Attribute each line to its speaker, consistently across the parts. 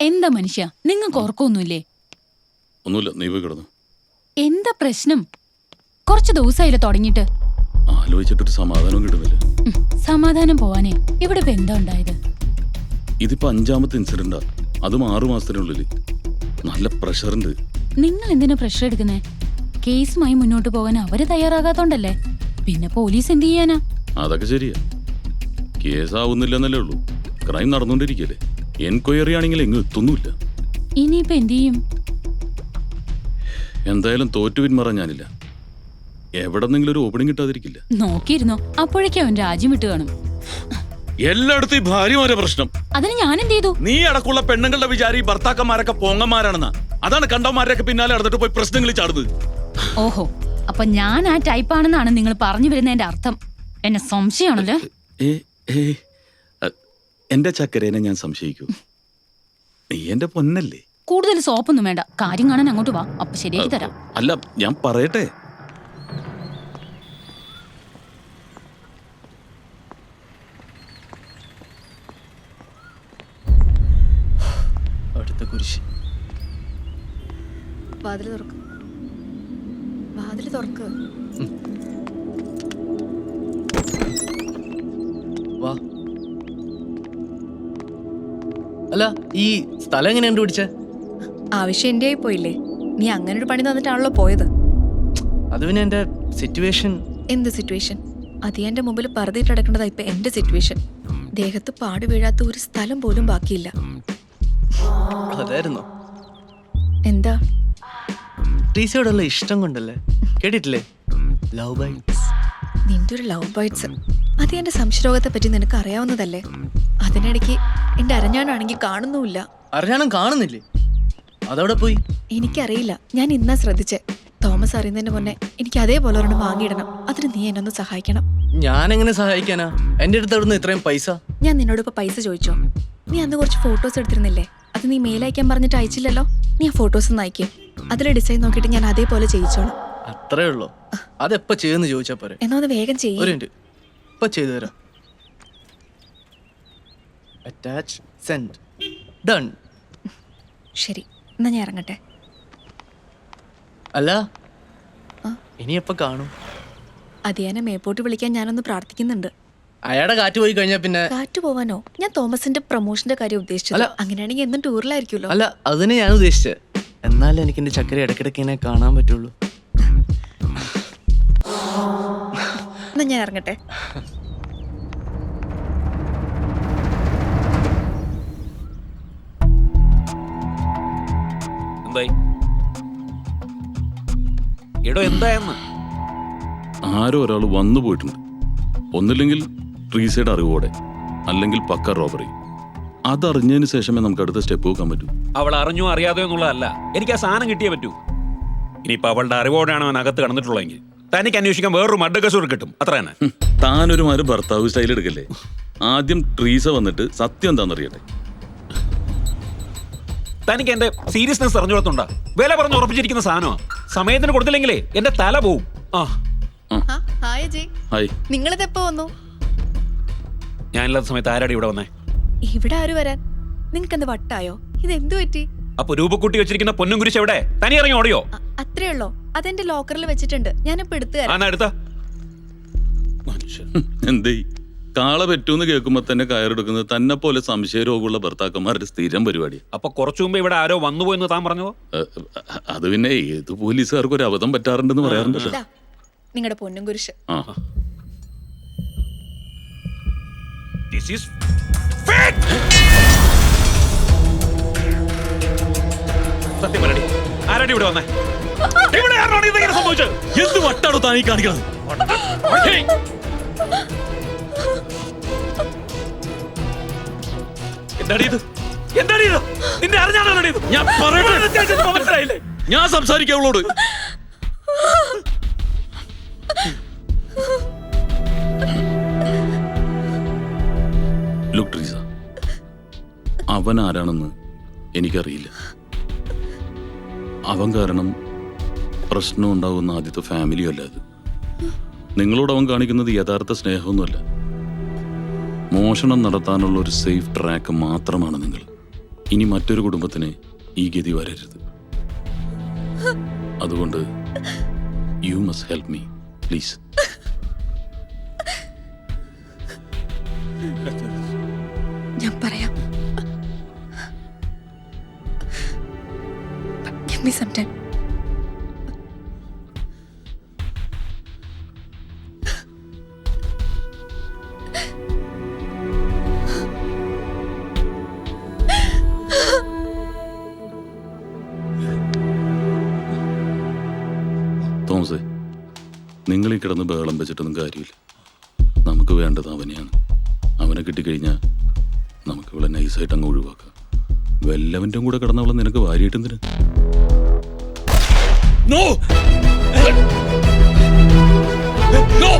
Speaker 1: എന്താ മനുഷ്യ? നിങ്ങൾക്ക് ഓർക്കൊന്നുമില്ലേ
Speaker 2: ഒന്നുമില്ല നീ പോയി കിടന്നു.
Speaker 1: എന്താ പ്രശ്നം? കുറച്ച് ദിവസമായില്ലേ തുടങ്ങിയിട്ട്.
Speaker 2: ആലോചിച്ചിട്ടൊരു സമാധാനം കിട്ടുന്നില്ല.
Speaker 1: സമാധാനം പോവാനേ. ഇവിടെ ഇപ്പൊ എന്താ ഉണ്ടായത്?
Speaker 2: ഇതിപ്പോ അഞ്ചാമത്തെ ഇൻസിഡന്റാ അതും ആറു മാസത്തിനുള്ളിൽ നല്ല പ്രഷറുണ്ട്
Speaker 1: നിങ്ങൾ എന്തിനാ പ്രഷർ എടുക്കുന്നേ? കേസുമായി മുന്നോട്ട് പോകാൻ അവർ തയ്യാറാകാത്തോണ്ടല്ലേ? പിന്നെ പോലീസ് എന്ത് ചെയ്യാനാ?
Speaker 2: അതൊക്കെ ശരിയാ. കേസാവുന്നില്ലെന്നല്ലേ ഉള്ളൂ. ക്രൈം നടന്നുകൊണ്ടിരിക്കല്ലേ എൻക്വയറി ആണെങ്കിൽ എങ്ങും എത്തുന്നുമില്ല.
Speaker 1: ഇനിയിപ്പോ എന്തു ചെയ്യും?
Speaker 2: എന്തായാലും തോറ്റു പിന്മാറാൻ ഞാനില്ല. എവിടെന്നെങ്കിലും ഒരു ഓപ്പണിംഗ് കിട്ടാതിരിക്കില്ല.
Speaker 1: നോക്കിയിരുന്നോ? അപ്പോഴേക്കും അവൻ രാജ്യം വിട്ടു കാണും.
Speaker 2: എല്ലായിടത്തും ഈ ഭാര്യമാരെ പ്രശ്നം.
Speaker 1: അതിന് ഞാൻ എന്ത് ചെയ്തു?
Speaker 2: നീ അടക്കമുള്ള പെണ്ണുങ്ങളുടെ വിചാരി ഭർത്താക്കന്മാരൊക്കെ പോങ്ങന്മാരാണെന്നാ. അതാണ് കണ്ടവന്മാരൊക്കെ പിന്നാലെ നടന്നിട്ട് പോയി പ്രശ്നങ്ങളിൽ ചാടുന്നത്.
Speaker 1: ഓഹോ അപ്പൊ ഞാൻ ആ ടൈപ്പാണെന്നാണ് നിങ്ങൾ പറഞ്ഞു വരുന്നതിന്റെ അർത്ഥം. എന്നെ സംശയമാണല്ലോ?
Speaker 2: ഏ. എന്റെ ചക്കരേനെ ഞാൻ സംശയിക്കൂ. നീ എന്റെ പൊന്നല്ലേ?
Speaker 1: കൂടുതൽ സോപ്പൊന്നും വേണ്ട. കാര്യം കാണാൻ അങ്ങോട്ട് വാ. അപ്പൊ ശരിയാക്കി തരാം.
Speaker 2: അല്ല ഞാൻ പറയട്ടെ?
Speaker 3: അടുത്ത കുരിശ്.
Speaker 4: വാതിൽ തുറക്ക്. വാതിൽ തുറക്ക്.
Speaker 3: വാ. അല്ല ഈ സ്ഥലം എങ്ങനെ കണ്ടുപിടിച്ചേ?
Speaker 4: ആവശ്യം എന്റെ ആയി പോയില്ലേ? നീ അങ്ങനെ ഒരു പണി തന്നിട്ടാണല്ലോ പോയത്.
Speaker 3: അത് പിന്നെ എന്റെ സിറ്റുവേഷൻ
Speaker 4: എന്ത് സിറ്റുവേഷൻ അതിയാന്റെ മുമ്പിൽ പറതിട്ട് അടക്കേണ്ടതാ ഇപ്പൊ എന്റെ സിറ്റുവേഷൻ ദേഹത്ത് പാട് വീഴാത്ത ഒരു സ്ഥലം പോലും ബാക്കിയില്ല.
Speaker 3: അതായിരുന്നോ.
Speaker 4: എന്താ?
Speaker 3: ടീച്ചയോടുള്ള ഇഷ്ടം കൊണ്ടല്ലേ? കേട്ടിട്ടില്ലേ? ലവ് ബൈറ്റ്സ്
Speaker 4: നിന്റെ ഒരു ലവ് ബൈറ്റ്സ് അത് എന്റെ സംശയരോഗത്തെ പറ്റി നിനക്ക് അറിയാവുന്നതല്ലേ? അതിനിടയ്ക്ക് എന്റെ അരഞ്ഞാണാണെങ്കിൽ കാണുന്നുമില്ല.
Speaker 3: അറിയാനും കാണുന്നില്ലേ? അതവിടെ പോയി?
Speaker 4: എനിക്കറിയില്ല. ഞാൻ ഇന്നാ ശ്രദ്ധിച്ചേ. തോമസ് അറിയുന്നതിന് മുന്നേ എനിക്ക് അതേപോലെ ഒരെണ്ണം വാങ്ങിയിടണം. അതിന് നീ എന്നെ ഒന്ന് സഹായിക്കണം.
Speaker 3: ഞാൻ എങ്ങനെ സഹായിക്കാനാ? എന്റെ അടുത്ത് അവിടുന്ന് ഇത്രയും പൈസ?
Speaker 4: ഞാൻ നിന്നോട് ഇപ്പൊ പൈസ ചോദിച്ചോ? നീ അന്ന് കുറച്ച് ഫോട്ടോസ് എടുത്തിരുന്നില്ലേ? അത് നീ മെയിൽ അയക്കാൻ പറഞ്ഞിട്ട് അയച്ചില്ലല്ലോ? നീ ആ ഫോട്ടോസ് ഒന്ന് അയക്കേ. അതിലെ ഡിസൈൻ നോക്കിയിട്ട് ഞാൻ അതേപോലെ ചെയ്യിച്ചോളാം.
Speaker 3: അത്രേ ഉള്ളൂ. അതെപ്പോ ചെയ്യുന്നു ചോദിച്ചാ പോരെ?
Speaker 4: എന്നാ ഒന്ന് വേഗം ചെയ്യും.
Speaker 3: ഇപ്പൊ ചെയ്തു തരാം. അറ്റാച്ച് സെൻഡ് ഡൺ
Speaker 4: ശരി എന്നാ ഞാൻ ഇറങ്ങട്ടെ.
Speaker 3: അല്ല? ഇനി എപ്പോ കാണും.
Speaker 4: അതിയാനെ മേപ്പോട്ട് വിളിക്കാൻ ഞാനൊന്ന് പ്രാർത്ഥിക്കുന്നുണ്ട്.
Speaker 3: അയാളുടെ കാറ്റ് പോയി കഴിഞ്ഞാ പിന്നെ
Speaker 4: കാറ്റ് പോവാനോ? ഞാൻ തോമസിന്റെ പ്രൊമോഷന്റെ കാര്യം ഉദ്ദേശിച്ചത്. അങ്ങനെയാണെങ്കിൽ എന്നും ടൂറിലായിരിക്കുമല്ലോ.
Speaker 3: അല്ല അതിനെ ഞാൻ ഉദ്ദേശിച്ചത്. എന്നാലും എനിക്ക് എന്റെ ചക്കര ഇടയ്ക്കിടയ്ക്ക് കാണാൻ പറ്റുള്ളൂ.
Speaker 4: എന്നാ ഞാൻ ഇറങ്ങട്ടെ.
Speaker 5: എന്തായി? എടോ എന്തായെന്ന്?
Speaker 2: ആരോ ഒരാൾ വന്നു പോയിട്ടുണ്ട്. ഒന്നില്ലെങ്കിൽ റീസൈഡ് അറിവോടെ അല്ലെങ്കിൽ പക്ക റോബറി. അതറിഞ്ഞതിന് ശേഷമേ നമുക്ക് അടുത്ത സ്റ്റെപ്പ് പോകാൻ പറ്റൂ.
Speaker 5: അവൾ അറിഞ്ഞോ അറിയാതെയോ എന്നുള്ളതല്ല. എനിക്ക് ആ സാധനം കിട്ടിയേ പറ്റൂ. ഇനിയിപ്പോ അവളുടെ അറിവോടെയാണ് അവൻ അകത്ത് കടന്നിട്ടുള്ളതെങ്കിൽ. തനിക്ക് അന്വേഷിക്കാൻ വേറൊരു മഡ്ഡകസൂർ കിട്ടും. അത്ര തന്നെ.
Speaker 2: ഹും, താനൊരു മാര് ഭർത്താവ് സ്റ്റൈൽ എടുക്കല്ലേ? ആദ്യം ട്രീസ വന്നിട്ട് സത്യം എന്താണെന്നറിയട്ടെ.
Speaker 5: തനിക്ക് എന്റെ സീരിയസ്നെസ് അറിഞ്ഞുകൊടുത്തുണ്ടാ? വില പറഞ്ഞ് ഉറപ്പിച്ചിരിക്കുന്ന സാധനമാ. സമയത്തിന് കൊടുത്തില്ലെങ്കിലേ എന്റെ തല പോവും. ആ.
Speaker 4: ഹായ് ജി.
Speaker 2: ഹായ്.
Speaker 4: നിങ്ങളിത് എപ്പോ വന്നു?
Speaker 5: ഞാനില്ലാത്ത സമയത്ത് ആരാടി ഇവിടെ വന്നേ?
Speaker 4: ഇവിടെ ആര് വരാൻ? നിങ്ങൾക്ക് എന്ത് വട്ടായോ? ഇത് എന്തു പറ്റി?
Speaker 5: അപ്പൊ രൂപക്കുട്ടി വെച്ചിരിക്കുന്ന പൊന്നും കുരിശ് എവിടെ? തനി ഇറങ്ങി ഓടിയോ?
Speaker 4: അത്രേ ഉള്ളോ? അതെന്റെ ലോക്കറിൽ വെച്ചിട്ടുണ്ട്. ഞാനിപ്പോ എടുത്തു തരാം.
Speaker 5: എടുത്ത. മനുഷ്യൻ.
Speaker 2: എന്തേ കാള പറ്റൂന്ന് കേൾക്കുമ്പോ തന്നെ കയറെടുക്കുന്നത് തന്നെ പോലെ സംശയ രോഗമുള്ള ഭർത്താക്കന്മാരുടെ സ്ഥിരം പരിപാടി.
Speaker 5: അപ്പൊ കുറച്ചു മുമ്പ് ഇവിടെ ആരോ വന്നുപോയെന്ന് താൻ പറഞ്ഞോ?
Speaker 2: അത് പിന്നെ ഏത് പോലീസുകാർക്ക് ഒരു അബദ്ധം പറ്റാറുണ്ടെന്ന് പറയാറുണ്ടല്ലോ.
Speaker 4: നിങ്ങളുടെ പൊന്നും കുരിശ്!
Speaker 5: സത്യം പറയടി. ആരാടി ഇവിടെ വന്നേ? ഇവിടെ ആരാണ് ഇതെങ്ങനെ സംഭവിച്ചത്?
Speaker 2: എന്ത് വട്ടാണോ താനീ കാണിക്കണത്?
Speaker 5: എന്താടി ഇത് എന്താടി ഇത് നിന്റെ അറിഞ്ഞാണോ ഇത്
Speaker 2: ഞാൻ പറയട്ടെ
Speaker 5: മനസ്സിലായില്ലേ?
Speaker 2: ഞാൻ സംസാരിക്കാം അവളോട് ലുക്ക് ട്രീസ അവൻ ആരാണെന്ന് എനിക്കറിയില്ല. അവൻ കാരണം പ്രശ്നം ഉണ്ടാകുന്ന ആദ്യത്തെ ഫാമിലിയല്ല അല്ല അത്. നിങ്ങളോട് അവൻ കാണിക്കുന്നത് യഥാർത്ഥ സ്നേഹമൊന്നുമല്ല. മോഷണം നടത്താനുള്ള ഒരു സേഫ് ട്രാക്ക് മാത്രമാണ് നിങ്ങൾ. ഇനി മറ്റൊരു കുടുംബത്തിന് ഈ ഗതി വരരുത്. അതുകൊണ്ട് യു മസ് ഹെൽപ്പ് മീ പ്ലീസ്
Speaker 4: ഞാൻ പറയാം.
Speaker 2: തോമസേ നിങ്ങൾ ഈ കിടന്ന് ബഹളം വെച്ചിട്ടൊന്നും കാര്യമില്ല. നമുക്ക് വേണ്ടത് അവനെയാണ്. അവനെ കിട്ടിക്കഴിഞ്ഞാൽ നമുക്ക് ഇവിടെ നൈസായിട്ട് അങ്ങ് ഒഴിവാക്കാം. വല്ലവന്റെ കൂടെ കിടന്നവളെ നിനക്ക് വാരിയിട്ടെന്തിന്?
Speaker 5: No! No!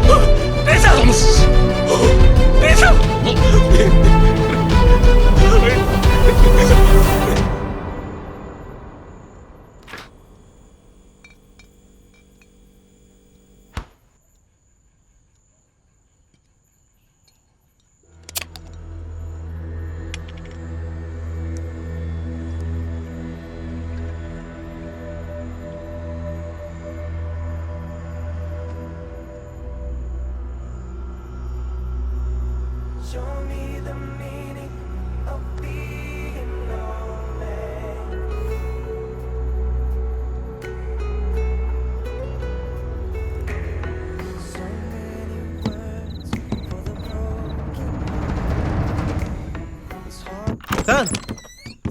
Speaker 6: Sir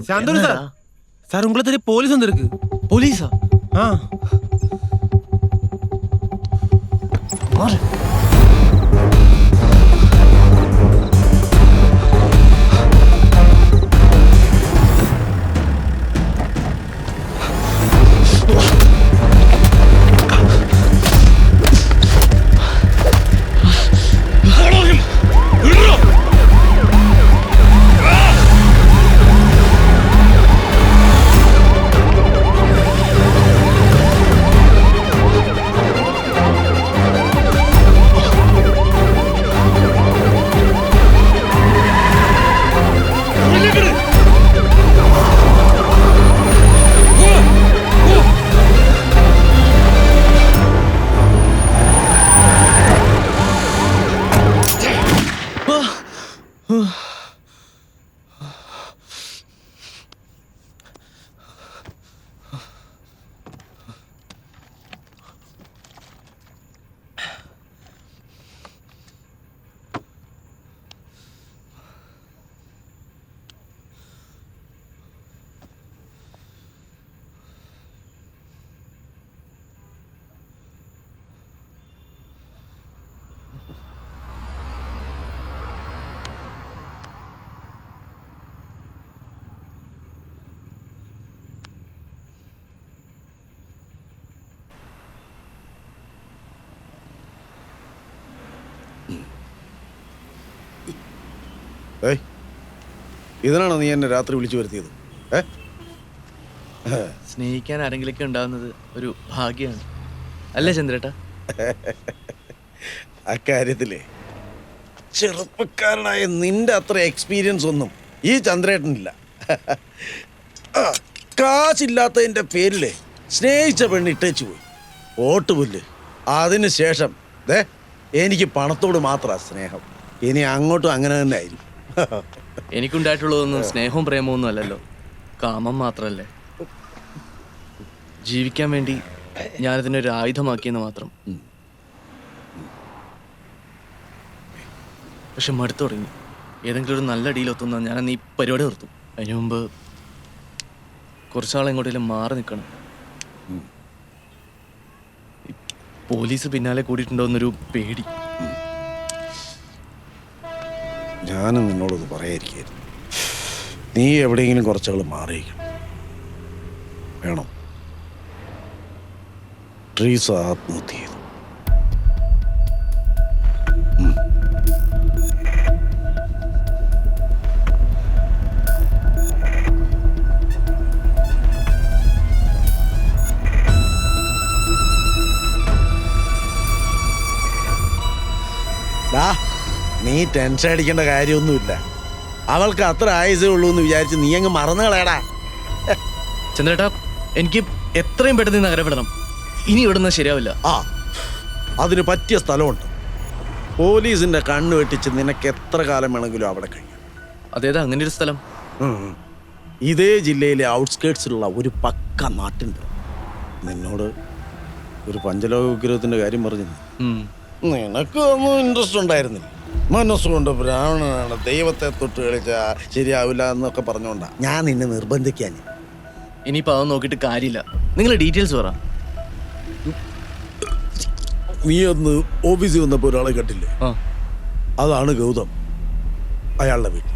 Speaker 6: Santhosh sir sir உங்களை தெரிய போலீஸ் வந்திருக்கு
Speaker 3: போலீஸா
Speaker 6: ஆ
Speaker 3: மாறு
Speaker 7: ഏയ്. ഇതിനാണോ നീ എന്നെ രാത്രി വിളിച്ചു വരുത്തിയത്? ഏ?
Speaker 3: സ്നേഹിക്കാൻ ആരെങ്കിലൊക്കെ ഉണ്ടാവുന്നത് ഒരു ഭാഗ്യമാണ്. അല്ലേ ചന്ദ്രേട്ടാ?
Speaker 7: അക്കാര്യത്തിലേ ചെറുപ്പക്കാരനായ നിന്റെ അത്ര എക്സ്പീരിയൻസ് ഒന്നും ഈ ചന്ദ്രേട്ടനില്ല. കാശില്ലാത്തതിന്റെ പേരിലേ സ്നേഹിച്ച പെണ്ണ് ഇട്ടേച്ചു പോയി. ഓട്ടുപുല്ല് അതിന് ശേഷം ദേ എനിക്ക് പണത്തോട് മാത്രമാണ് സ്നേഹം. ഇനി അങ്ങോട്ടും അങ്ങനെ തന്നെ ആയിരിക്കും.
Speaker 3: എനിക്കുണ്ടായിട്ടുള്ളതൊന്നും സ്നേഹവും പ്രേമവും ഒന്നും അല്ലല്ലോ. കാമം മാത്രല്ലേ. ജീവിക്കാൻ വേണ്ടി ഞാനതിനെ ഒരു ആയുധമാക്കിയെന്ന് മാത്രം. പക്ഷെ മടുത്തു തുടങ്ങി. ഏതെങ്കിലും ഒരു നല്ല ഡീൽ ഒത്തുന്ന ഞാൻ അന്ന് ഈ പരിപാടി നിർത്തും. അതിനു മുമ്പ് കുറച്ചാൾ എങ്ങോട്ടെങ്കിലും മാറി നിൽക്കണം. പോലീസ് പിന്നാലെ കൂടിയിട്ടുണ്ടോ എന്നൊരു പേടി.
Speaker 7: ഞാനും നിന്നോടത് പറയാതിരിക്കായിരുന്നു നീ എവിടെയെങ്കിലും കുറച്ചുകൾ മാറിയിരിക്കണം. വേണം. ട്രീസ ആത്മഹത്യ ചെയ്തു. ഉം. നീ ടെൻഷൻ അടിക്കേണ്ട കാര്യമൊന്നുമില്ല. അവൾക്ക് അത്ര ആയുസേ ഉള്ളൂ എന്ന് വിചാരിച്ച് നീ അങ്ങ് മറന്നു കളയടാ.
Speaker 3: ചന്ദ്രേട്ടാ എനിക്ക് എത്രയും പെട്ടെന്ന് നഗരപ്പെടണം ഇനി ഇവിടുന്ന് ശരിയാവില്ല.
Speaker 7: ആ അതിന് പറ്റിയ സ്ഥലമുണ്ട്. പോലീസിന്റെ കണ്ണ് വെട്ടിച്ച് നിനക്ക് എത്ര കാലം വേണമെങ്കിലും അവിടെ കഴിയും
Speaker 3: അതേതാ അങ്ങനെ ഒരു സ്ഥലം?
Speaker 7: ഇതേ ജില്ലയിലെ ഔട്ട്സ്കേർട്സിലുള്ള ഒരു പക്ക നാട്ടുണ്ട് നിന്നോട് ഒരു പഞ്ചലോക വിഗ്രഹത്തിന്റെ കാര്യം പറഞ്ഞു. നിനക്ക് ഒന്നും ഇൻട്രസ്റ്റ് ഉണ്ടായിരുന്നില്ല. മനസ്സുകൊണ്ട് ബ്രാഹ്മണനാണ് ദൈവത്തെ തൊട്ട് കളിച്ച ശരിയാവില്ല എന്നൊക്കെ പറഞ്ഞോണ്ടാ. ഞാൻ നിന്നെ നിർബന്ധിക്കാൻ.
Speaker 3: ഇനിയിപ്പോ അതൊന്നും നോക്കിയിട്ട് കാര്യമില്ല. നിങ്ങൾ ഡീറ്റെയിൽസ് പറ.
Speaker 7: നീ ഒന്ന് ഓഫീസിൽ വന്നപ്പോൾ ഒരാളെ കണ്ടില്ലേ?
Speaker 3: ആ.
Speaker 7: അതാണ് ഗൗതം. അയാളുടെ വീട്ടിൽ.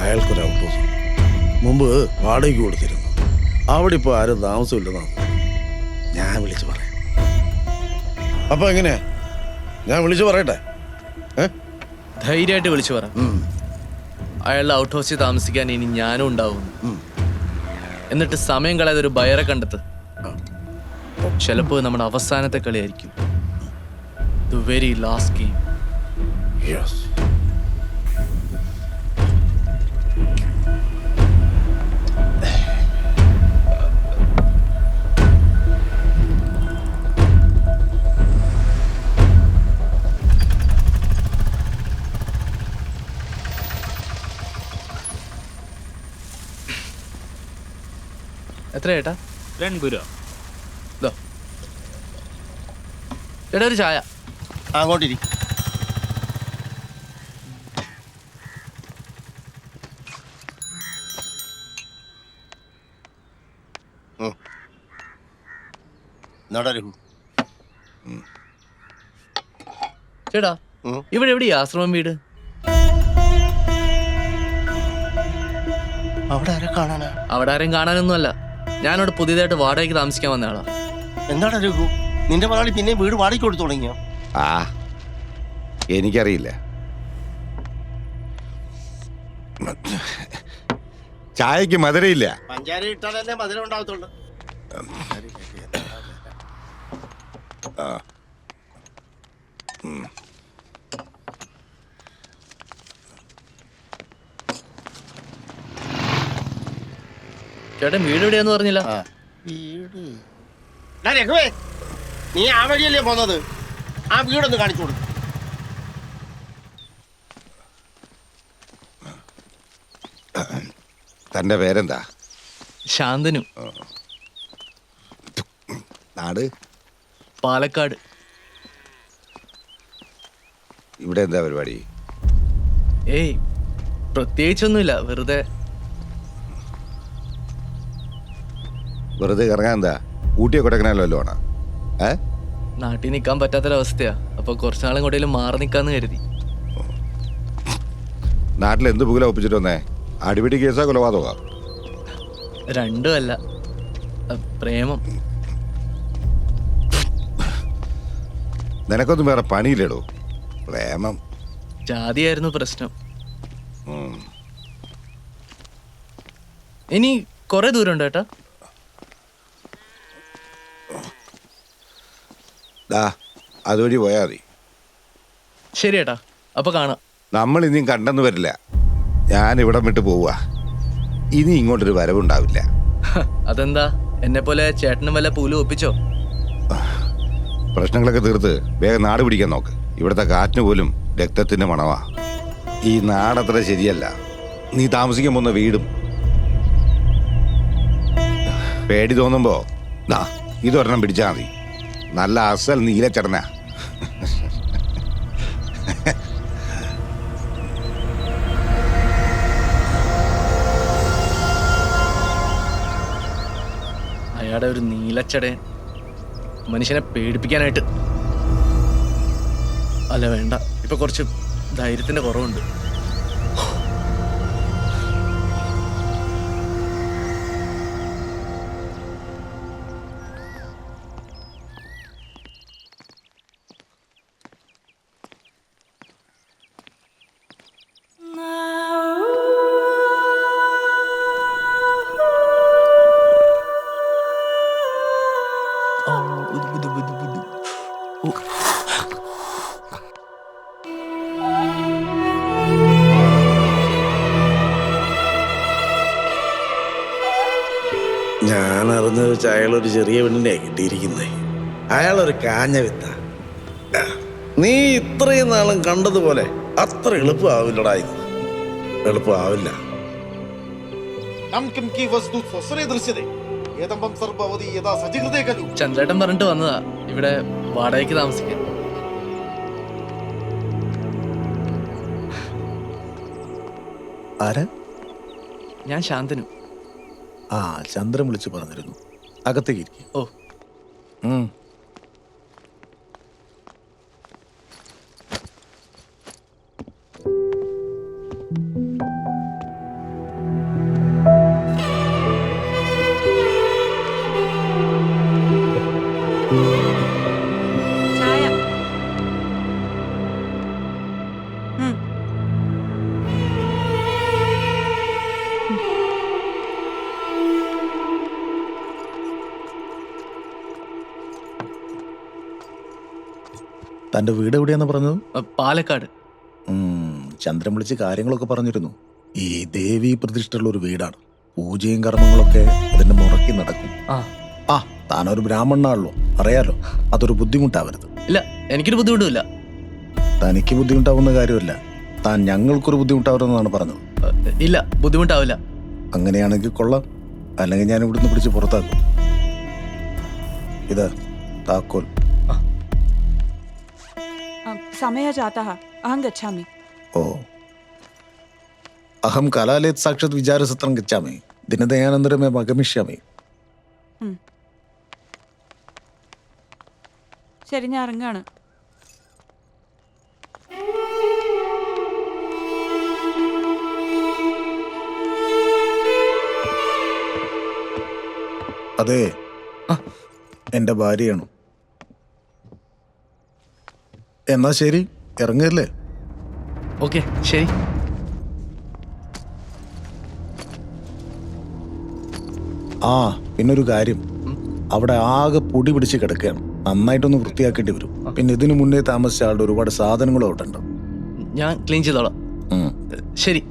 Speaker 7: അയാൾക്കൊരു ഔട്ട് ഹൗസ്. മുമ്പ് വാടകയ്ക്ക് കൊടുത്തിരുന്നു. അവിടെ ഇപ്പോൾ ആരും താമസമില്ലെന്നാണ് ഞാൻ വിളിച്ചു പറയാം. അപ്പൊ എങ്ങനെയാ? ഞാൻ വിളിച്ചു പറയട്ടെ?
Speaker 3: ധൈര്യമായിട്ട് വിളിച്ചു പറ. അയാളുടെ ഔട്ട് ഹൗസിൽ താമസിക്കാൻ ഇനി ഞാനും ഉണ്ടാവും. എന്നിട്ട് സമയം കളയാതെ ഒരു ബയറെ കണ്ടെത്ത്. ചിലപ്പോൾ നമ്മുടെ അവസാനത്തെ കളിയായിരിക്കും. The very last game
Speaker 7: Yes.
Speaker 3: എത്ര ചേട്ടാ
Speaker 5: രണ്ട് രൂപ
Speaker 3: ഇതോ ചേട്ടാ ഒരു ചായ.
Speaker 8: അങ്ങോട്ടിരി. നടരൂ
Speaker 3: ചേട്ടാ ഇവിടെ എവിടെയാ ആശ്രമം വീട്?
Speaker 8: അവിടെ ആരെ കാണാനാ?
Speaker 3: അവിടെ ആരെയും കാണാനൊന്നുമല്ല. ഞാനവിടെ പുതിയതായിട്ട് വാടകയ്ക്ക് താമസിക്കാൻ വന്ന ആളാ.
Speaker 8: എന്താണ് രഘു? നിന്റെ മലയാളി പിന്നെ വീട് വാടകയ്ക്ക് കൊടുത്തു തുടങ്ങിയോ?
Speaker 9: ആ എനിക്കറിയില്ല. ചായക്ക് മധുരയില്ല.
Speaker 8: പഞ്ചാര ഇട്ടാലല്ലേ മധുരം ഉണ്ടാകത്തുള്ളൂ.
Speaker 3: ചേട്ടൻ വീട് എവിടെയാന്ന് പറഞ്ഞില്ല.
Speaker 8: വീട്. ഡാ രഘുവേ നീ ആ വഴിയല്ലേ പോന്നത്? ആ വീടൊന്ന് കാണിച്ചു കൊടുക്കും.
Speaker 9: തന്റെ പേരെന്താ?
Speaker 3: ശാന്തനു.
Speaker 9: നാട്?
Speaker 3: പാലക്കാട്.
Speaker 9: ഇവിടെ എന്താ പരിപാടി?
Speaker 3: ഏയ് പ്രത്യേകിച്ചൊന്നുമില്ല. വെറുതെ
Speaker 9: വെറുതെ ഇറങ്ങാൻ എന്താ? ഊട്ടിയോ കൊടക്കനാലോ വല്ലോ ഏ?
Speaker 3: നാട്ടിൽ നിൽക്കാൻ പറ്റാത്തൊരവസ്ഥയാ. അപ്പൊ കുറച്ചാളും എങ്ങോട്ടേലും മാറി നിൽക്കാന്ന് കരുതി.
Speaker 9: നാട്ടിൽ എന്ത് പുകല ഒപ്പിച്ചിട്ട് വന്നേ? അടിപിടി കേസാ കൊലപാതക
Speaker 3: രണ്ടും അല്ല. പ്രേമം.
Speaker 9: നിനക്കൊന്നും വേറെ പണിയില്ലടോ. പ്രേമം.
Speaker 3: ജാതിയായിരുന്നു പ്രശ്നം. ഇനി കുറെ ദൂരം ഉണ്ട് ഏട്ടാ?
Speaker 9: ദാ അതുവഴി പോയാൽ മതി.
Speaker 3: ശരി ഏട്ടാ അപ്പൊ കാണാം.
Speaker 9: നമ്മൾ ഇനിയും കണ്ടെന്ന് വരില്ല. ഞാൻ ഇവിടം വിട്ട് പോവുക ഇനി ഇങ്ങോട്ടൊരു വരവുണ്ടാവില്ല.
Speaker 3: അതെന്താ? എന്നെ പോലെ ചേട്ടനും വല്ല പൂലും ഒപ്പിച്ചോ?
Speaker 9: പ്രശ്നങ്ങളൊക്കെ തീർത്ത് വേഗം നാട് പിടിക്കാൻ നോക്ക്. ഇവിടുത്തെ കാറ്റിന് പോലും രക്തത്തിന്റെ മണവാ. ഈ നാടത്ര ശരിയല്ല. നീ താമസിക്കാൻ പോകുന്ന വീടും. പേടി തോന്നുമ്പോ ദാ ഇതൊരെണ്ണം പിടിച്ചാൽ മതി. നല്ല അസൽ നീലച്ചടന
Speaker 3: അയാളുടെ ഒരു നീലച്ചടയൻ. മനുഷ്യനെ പേടിപ്പിക്കാനായിട്ട്. അല്ല വേണ്ട. ഇപ്പൊ കുറച്ച് ധൈര്യത്തിന്റെ കുറവുണ്ട്.
Speaker 7: ഞാൻ അറിഞ്ഞത് വെച്ച് അയാളൊരു ചെറിയ പെണ്ണിനെ കിട്ടിയിരിക്കുന്നത് അയാളൊരു കാഞ്ഞ വിത്ത. നീ ഇത്രയും നാളും കണ്ടതുപോലെ അത്ര എളുപ്പമാവില്ലടാ ഇത്. എളുപ്പമാവില്ല.
Speaker 3: ചന്ദ്രേട്ടൻ പറഞ്ഞിട്ട് വന്നതാ. ഇവിടെ വാടകയ്ക്ക് താമസിക്കാൻ.
Speaker 10: ആരാ?
Speaker 3: ഞാൻ ശാന്തനു.
Speaker 10: ആ ചന്ദ്രൻ വിളിച്ചു പറഞ്ഞിരുന്നു. അകത്തേക്ക് ഇരിക്കും.
Speaker 3: ഓ.
Speaker 10: തന്റെ വീട് എവിടെയാന്ന് പറഞ്ഞത്?
Speaker 3: പാലക്കാട്.
Speaker 10: ചന്ദ്രൻ വിളിച്ച് കാര്യങ്ങളൊക്കെ പറഞ്ഞിരുന്നു. ഈ ദേവി പ്രതിഷ്ഠയുള്ള ഒരു വീടാണ്. പൂജയും കർമ്മങ്ങളൊക്കെ അതിന്റെ മുറക്കി നടക്കും.
Speaker 3: ആ.
Speaker 10: താനൊരു ബ്രാഹ്മണനാണല്ലോ. അറിയാലോ അതൊരു ബുദ്ധിമുട്ടാവരുത്.
Speaker 3: ഇല്ല എനിക്കൊരു ബുദ്ധിമുട്ടില്ല
Speaker 10: തനിക്ക് ബുദ്ധിമുട്ടാവുന്ന കാര്യമല്ല. താൻ ഞങ്ങൾക്കൊരു ബുദ്ധിമുട്ടാവരുതെന്നാണ് പറഞ്ഞത്.
Speaker 3: ഇല്ല ബുദ്ധിമുട്ടാവില്ല.
Speaker 10: അങ്ങനെയാണെങ്കിൽ കൊള്ളാം. അല്ലെങ്കിൽ ഞാൻ ഇവിടുന്ന് പിടിച്ച് പുറത്താക്കും. ഇത് താക്കോൽ.
Speaker 11: സമയ जातः അഹം ഗച്ഛാമി.
Speaker 10: ഓ. അഹം കലാലയത് साक्षात् विचारसत्रं ഗച്ഛാമി. दिनदयानन्तरमेव आगमिष्यामि
Speaker 11: ശരി ഞാൻ ഇറങ്ങാണ്.
Speaker 10: അതെ. എന്റെ ഭാര്യയാണ്. എന്നാ ശരി ഇറങ്ങല്ലേ
Speaker 3: ഓക്കെ ശരി.
Speaker 10: ആ പിന്നൊരു കാര്യം. അവിടെ ആകെ പൊടി പിടിച്ച് കിടക്കുകയാണ്. നന്നായിട്ടൊന്ന് വൃത്തിയാക്കേണ്ടി വരും. പിന്നെ ഇതിനു മുന്നേ താമസിച്ച ആളുടെ ഒരുപാട് സാധനങ്ങളും അവിടെ ഉണ്ടാവും
Speaker 3: ഞാൻ ക്ലീൻ ചെയ്തോളാം. ശരി.